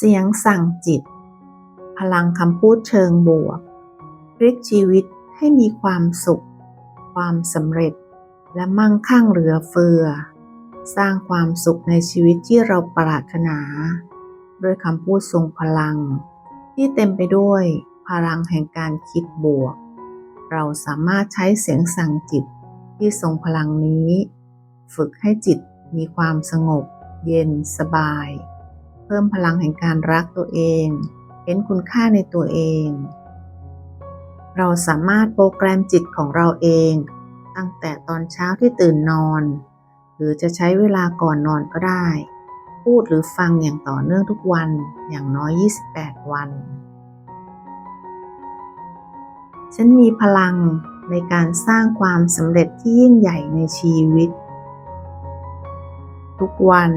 เสียงสั่งจิต พลังคำพูดเชิงบวกพลิกชีวิตให้มีความสุข ความสำเร็จ และมั่งคั่งเหลือเฟือ สร้างความสุขในชีวิตที่เราปรารถนา ด้วยคำพูดทรงพลัง ที่เต็มไปด้วยพลังแห่งการคิดบวก เราสามารถใช้เสียงสั่งจิตที่ทรงพลังนี้ ฝึกให้จิตมีความสงบ เย็นสบาย เพิ่มพลังแห่งการรักตัวเอง เห็นคุณค่าในตัวเอง เราสามารถโปรแกรมจิตของเราเอง ตั้งแต่ตอนเช้าที่ตื่นนอน หรือจะใช้เวลาก่อนนอนก็ได้ พูดหรือฟังอย่างต่อเนื่องทุกวันอย่างน้อย 28 วัน ฉันมีพลังในการสร้างความสำเร็จที่ยิ่งใหญ่ในชีวิต ทุกวัน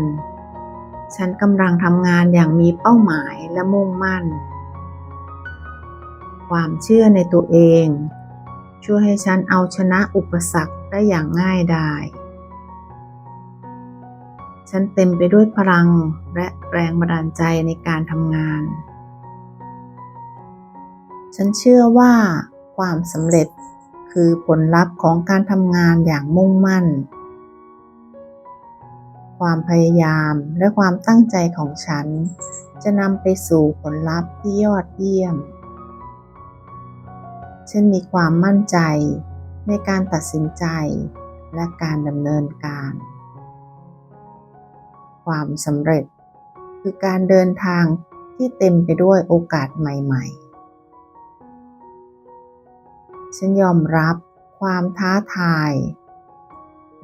ฉันกำลังทำงานอย่างมีเป้าหมายและมุ่งมั่น ความเชื่อในตัวเอง ช่วยให้ฉันเอาชนะอุปสรรคได้อย่างง่ายดาย ฉันเต็มไปด้วยพลังและแรงบันดาลใจในการทำงาน ฉันเชื่อว่าความสำเร็จคือผลลัพธ์ของการทำงานอย่างมุ่งมั่น ความพยายามและความตั้งใจของฉัน จะนำไปสู่ผลลัพธ์ที่ยอดเยี่ยม ฉันมีความมั่นใจในการตัดสินใจและการดำเนินการ ความสำเร็จคือการเดินทางที่เต็มไปด้วยโอกาสใหม่ๆ ฉันยอมรับความท้าทาย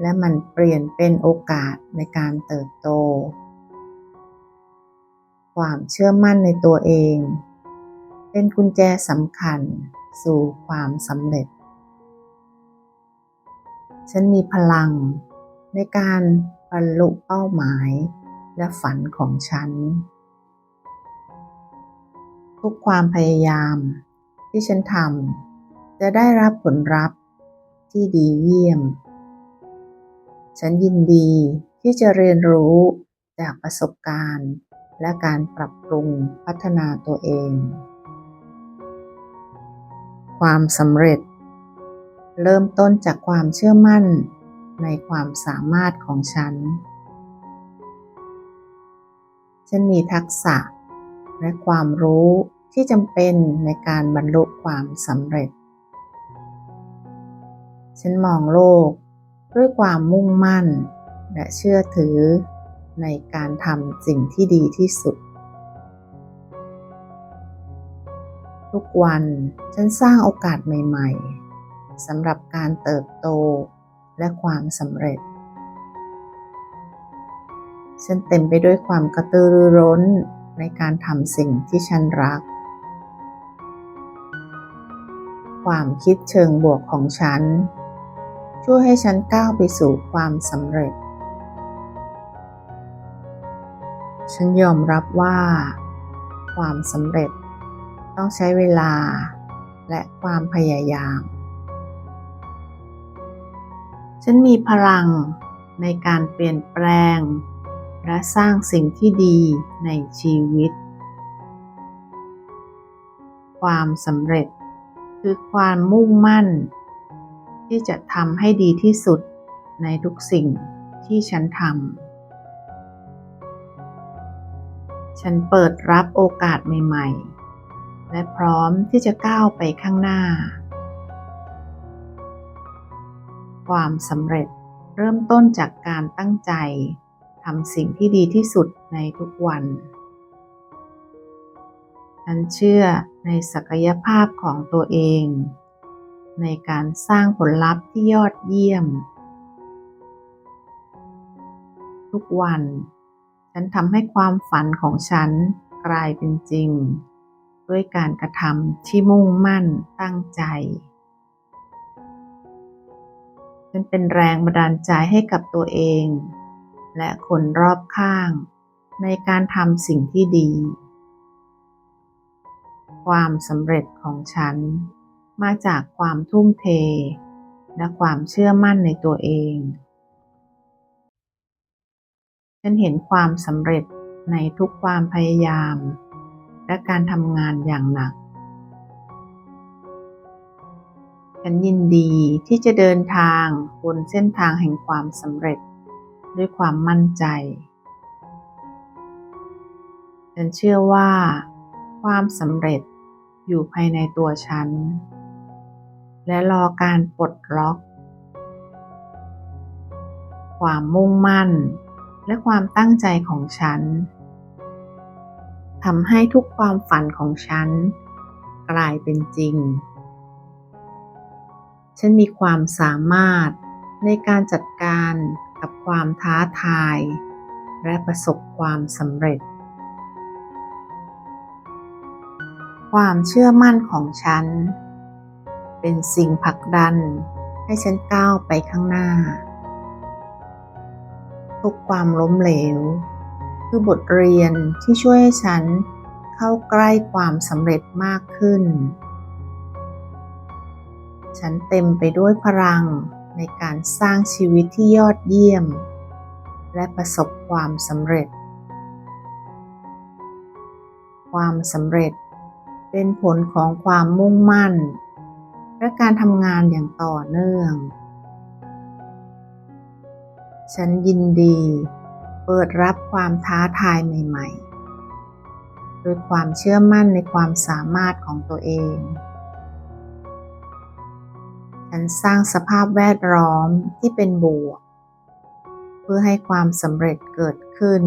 และมันเปลี่ยนเป็นโอกาสในการเติบโต ความเชื่อมั่นในตัวเอง เป็นกุญแจสำคัญสู่ความสำเร็จ ฉันมีพลังในการบรรลุเป้าหมายและฝันของฉัน ทุกความพยายามที่ฉันทำจะได้รับผลลัพธ์ที่ดีเยี่ยม ฉันยินดีที่จะเรียนรู้จากประสบการณ์ และการปรับปรุงพัฒนาตัวเอง ความสำเร็จ เริ่มต้นจากความเชื่อมั่นในความสามารถของฉัน ฉันมีทักษะและความรู้ที่จำเป็นในการบรรลุความสำเร็จ ฉันมองโลก ด้วยความมุ่งมั่น และเชื่อถือในการทำสิ่งที่ดีที่สุด ทุกวันฉันสร้างโอกาสใหม่ ๆสำหรับการเติบโตและความสำเร็จ ฉันเต็มไปด้วยความกระตือรือร้นในการทำสิ่งที่ฉันรัก ความคิดเชิงบวกของฉัน ช่วยให้ฉันก้าวไปสู่ความสำเร็จ ฉันยอมรับว่า ความสำเร็จต้องใช้เวลาและความพยายาม ฉันมีพลังในการเปลี่ยนแปลง และสร้างสิ่งที่ดีในชีวิต ความสำเร็จคือความมุ่งมั่น ที่จะทำให้ดีที่สุดในทุกสิ่งที่ฉันทำ ฉันเปิดรับโอกาสใหม่ ๆ และพร้อมที่จะก้าวไปข้างหน้า ความสำเร็จเริ่มต้นจากการตั้งใจทำสิ่งที่ดีที่สุดในทุกวัน ฉันเชื่อในศักยภาพของตัวเอง ในการสร้างผลลัพธ์ที่ยอดเยี่ยม ทุกวัน ฉันทำให้ความฝันของฉันกลายเป็นจริง ด้วยการกระทำที่มุ่งมั่นตั้งใจ ฉันเป็นแรงบันดาลใจให้กับตัวเอง และคนรอบข้าง ในการทำสิ่งที่ดี ความสำเร็จของฉัน มาจากความทุ่มเท และความเชื่อมั่นในตัวเอง ฉันเห็นความสำเร็จในทุกความพยายาม และการทำงานอย่างหนัก ฉันยินดีที่จะเดินทางบนเส้นทางแห่งความสำเร็จด้วยความมั่นใจ ฉันเชื่อว่า ความสำเร็จอยู่ภายในตัวฉัน และรอการปลดล็อก ความมุ่งมั่น และความตั้งใจของฉันทำให้ทุกความฝันของฉัน กลายเป็นจริง ฉันมีความสามารถในการจัดการกับความท้าทาย และประสบความสำเร็จ ความเชื่อมั่นของฉัน เป็นสิ่งผลักดัน ให้ฉันก้าวไปข้างหน้า ทุกความล้มเหลว คือบทเรียนที่ช่วยให้ฉันเข้าใกล้ความสำเร็จมากขึ้น ฉันเต็มไปด้วยพลังในการสร้างชีวิตที่ยอดเยี่ยม และประสบความสำเร็จ ความสำเร็จเป็นผลของความมุ่งมั่น และการทำงานอย่างต่อเนื่อง ฉันยินดี เปิดรับความท้าทายใหม่ๆโดยความเชื่อมั่นในความสามารถของตัวเอง ฉันสร้างสภาพแวดล้อมที่เป็นบวก เพื่อให้ความสำเร็จเกิดขึ้น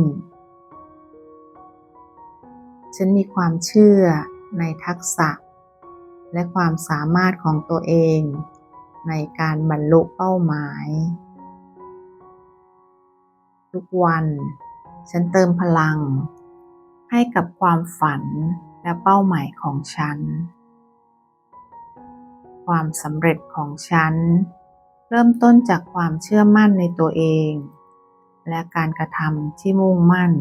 ฉันมีความเชื่อในทักษะ และความสามารถของตัวเองในการบรรลุเป้าหมาย ทุกวัน ฉันเติมพลัง ให้กับความฝันและเป้าหมายของฉัน ความสำเร็จของฉัน เริ่มต้นจากความเชื่อมั่นในตัวเอง และการกระทำที่มุ่งมั่น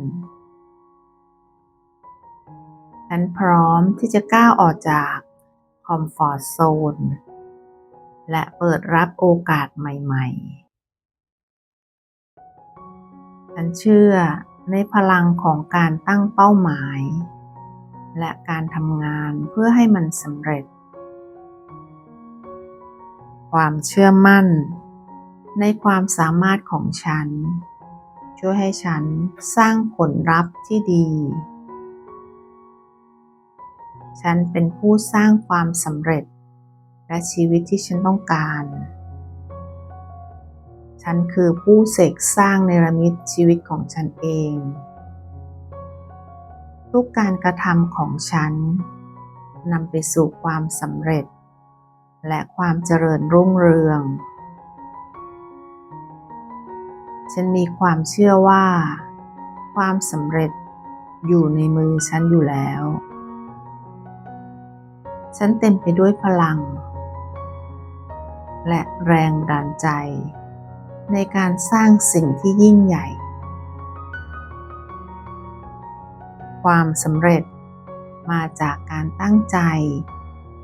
ฉันพร้อมที่จะก้าวออกจาก คอมฟอร์ทโซน และเปิดรับโอกาสใหม่ๆ ฉันเชื่อในพลังของการตั้งเป้าหมาย และการทำงานเพื่อให้มันสำเร็จ ความเชื่อมั่น ในความสามารถของฉัน ช่วยให้ฉันสร้างผลลัพธ์ที่ดี ฉันเป็นผู้สร้างความสำเร็จ และชีวิตที่ฉันต้องการ ฉันคือผู้เสกสร้างเนรมิตชีวิตของฉันเอง ทุกการกระทำของฉันนำไปสู่ความสำเร็จ และความเจริญรุ่งเรือง ฉันมีความเชื่อว่า ความสำเร็จอยู่ในมือฉันอยู่แล้ว ฉันเต็มไปด้วยพลัง และแรงดันใจ ในการสร้างสิ่งที่ยิ่งใหญ่ ความสำเร็จมาจากการตั้งใจ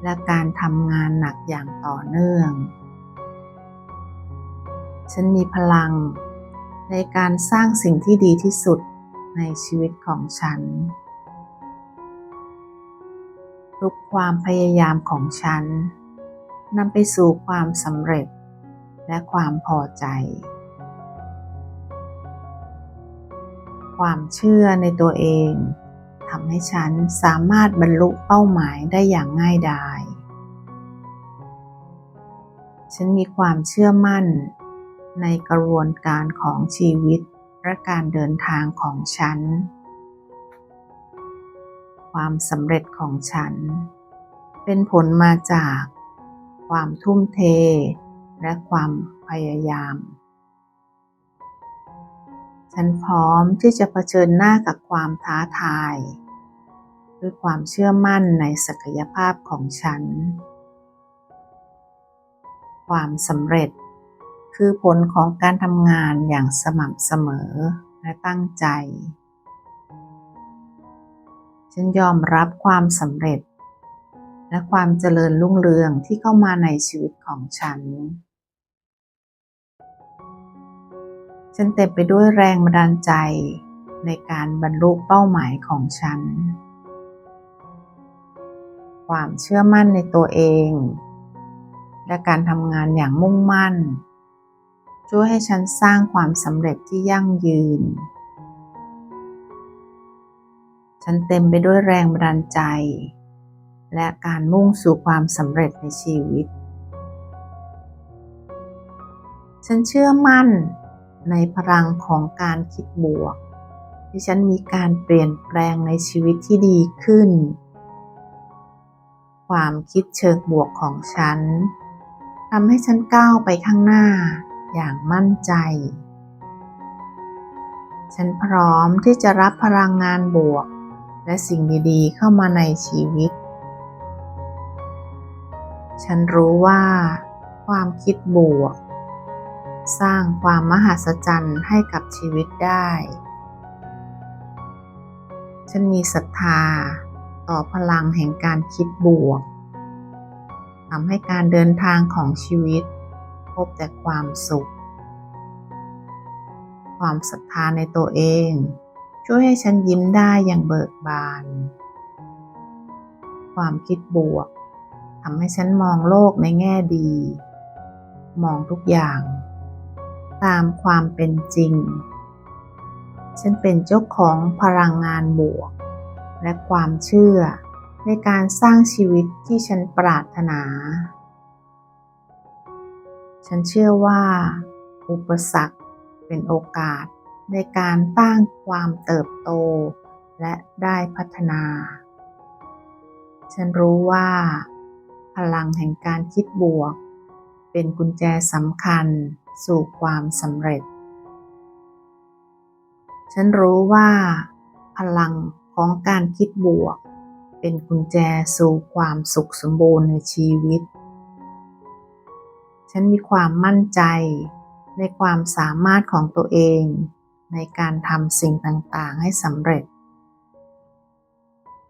และการทำงานหนักอย่างต่อเนื่อง ฉันมีพลังในการสร้างสิ่งที่ดีที่สุดในชีวิตของฉัน ทุกความพยายามของฉันนำไปสู่ความสำเร็จและความพอใจ ความเชื่อในตัวเองทำให้ฉันสามารถบรรลุเป้าหมายได้อย่างง่ายดาย ฉันมีความเชื่อมั่นในกระบวนการของชีวิตและการเดินทางของฉัน ความสำเร็จของฉัน เป็นผลมาจากความทุ่มเท และความพยายาม ฉันพร้อมที่จะเผชิญหน้ากับความท้าทาย ด้วยความเชื่อมั่นในศักยภาพของฉัน ความสำเร็จคือผลของการทำงานอย่างสม่ำเสมอและตั้งใจ ฉันยอมรับความสำเร็จ และความเจริญรุ่งเรืองที่เข้ามาในชีวิตของฉัน ฉันเต็มไปด้วยแรงบันดาลใจในการบรรลุเป้าหมายของฉัน ความเชื่อมั่นในตัวเอง และการทำงานอย่างมุ่งมั่น ช่วยให้ฉันสร้างความสำเร็จที่ยั่งยืน ฉันเต็มไปด้วยแรงบันดาลใจ และการมุ่งสู่ความสำเร็จในชีวิต ฉันเชื่อมั่นในพลังของการคิดบวก ที่ฉันมีการเปลี่ยนแปลงในชีวิตที่ดีขึ้น ความคิดเชิงบวกของฉันทำให้ฉันก้าวไปข้างหน้าอย่างมั่นใจ ฉันพร้อมที่จะรับพลังงานบวก และสิ่งดีๆ เข้ามาในชีวิต ฉันรู้ว่า ความคิดบวก สร้างความมหัศจรรย์ให้กับชีวิตได้ ฉันมีศรัทธาต่อพลังแห่งการคิดบวกทำให้การเดินทางของชีวิต พบแต่ความสุข ความศรัทธาในตัวเอง ช่วยให้ฉันยิ้มได้อย่างเบิกบาน ความคิดบวกทำให้ฉันมองโลกในแง่ดี มองทุกอย่าง ตามความเป็นจริง ฉันเป็นเจ้าของพลังงานบวก และความเชื่อในการสร้างชีวิตที่ฉันปรารถนา ฉันเชื่อว่า อุปสรรคเป็นโอกาส ในการสร้างความเติบโต และได้พัฒนา ฉันรู้ว่า พลังแห่งการคิดบวก เป็นกุญแจสำคัญสู่ความสำเร็จ ฉันรู้ว่า พลังของการคิดบวก เป็นกุญแจสู่ความสุขสมบูรณ์ในชีวิต ฉันมีความมั่นใจในความสามารถของตัวเอง ในการทำสิ่งต่างๆ ให้สำเร็จ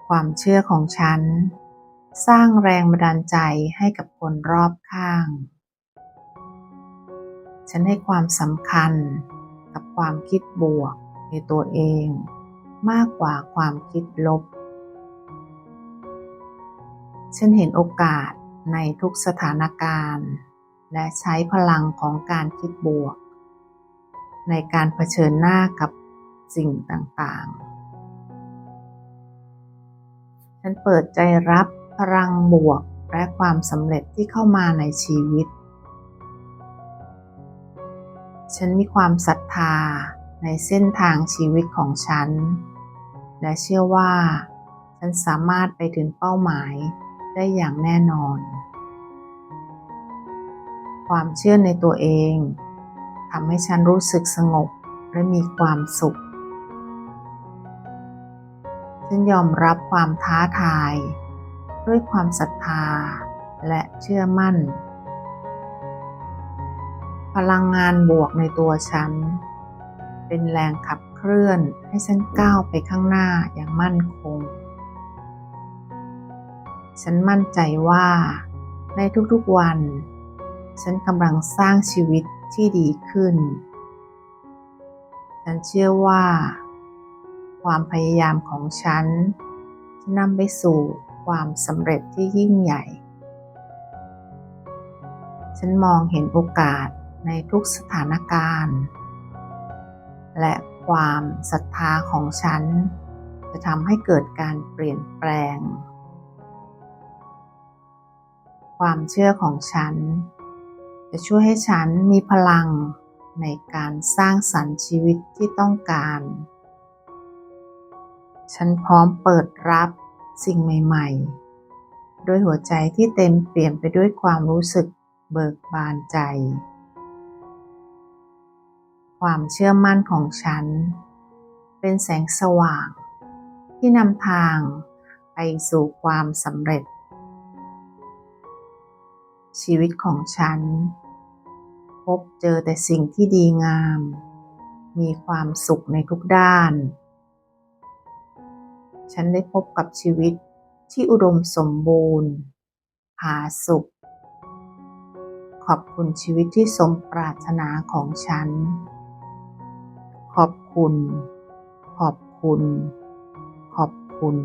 ความเชื่อของฉัน สร้างแรงบันดาลใจให้กับคนรอบข้าง ฉันให้ความสำคัญกับความคิดบวกในตัวเองมากกว่าความคิดลบ ฉันเห็นโอกาสในทุกสถานการณ์ และใช้พลังของการคิดบวก ในการเผชิญหน้ากับสิ่งต่างๆ ฉันเปิดใจรับพลังบวกและความสำเร็จที่เข้ามาในชีวิต ฉันมีความศรัทธาในเส้นทางชีวิตของฉัน และเชื่อว่า ฉันสามารถไปถึงเป้าหมายได้อย่างแน่นอน ความเชื่อในตัวเอง ทำให้ฉันรู้สึกสงบและมีความสุข ฉันยอมรับความท้าทาย ด้วยความศรัทธาและเชื่อมั่น พลังงานบวกในตัวฉัน เป็นแรงขับเคลื่อนให้ฉันก้าวไปข้างหน้าอย่างมั่นคง ฉันมั่นใจว่าในทุกๆวัน ฉันกำลังสร้างชีวิต ที่ดีขึ้น ฉันเชื่อว่า ความพยายามของฉันจะนำไปสู่ความสำเร็จที่ยิ่งใหญ่ ฉันมองเห็นโอกาสในทุกสถานการณ์ และความศรัทธาของฉัน จะทำให้เกิดการเปลี่ยนแปลง ความเชื่อของฉัน จะช่วยให้ฉันมีพลังในการสร้างสรรค์ชีวิตที่ต้องการ ฉันพร้อมเปิดรับสิ่งใหม่ๆ ด้วยหัวใจที่เต็มเปี่ยมไปด้วยความรู้สึกเบิกบานใจ ความเชื่อมั่นของฉัน เป็นแสงสว่าง ที่นำทางไปสู่ความสำเร็จ ชีวิตของฉัน พบเจอแต่สิ่งที่ดีงาม มีความสุขในทุกด้าน ฉันได้พบกับชีวิตที่อุดมสมบูรณ์ผาสุข ขอบคุณชีวิตที่สมปรารถนาของฉัน ขอบคุณ ขอบคุณ ขอบคุณ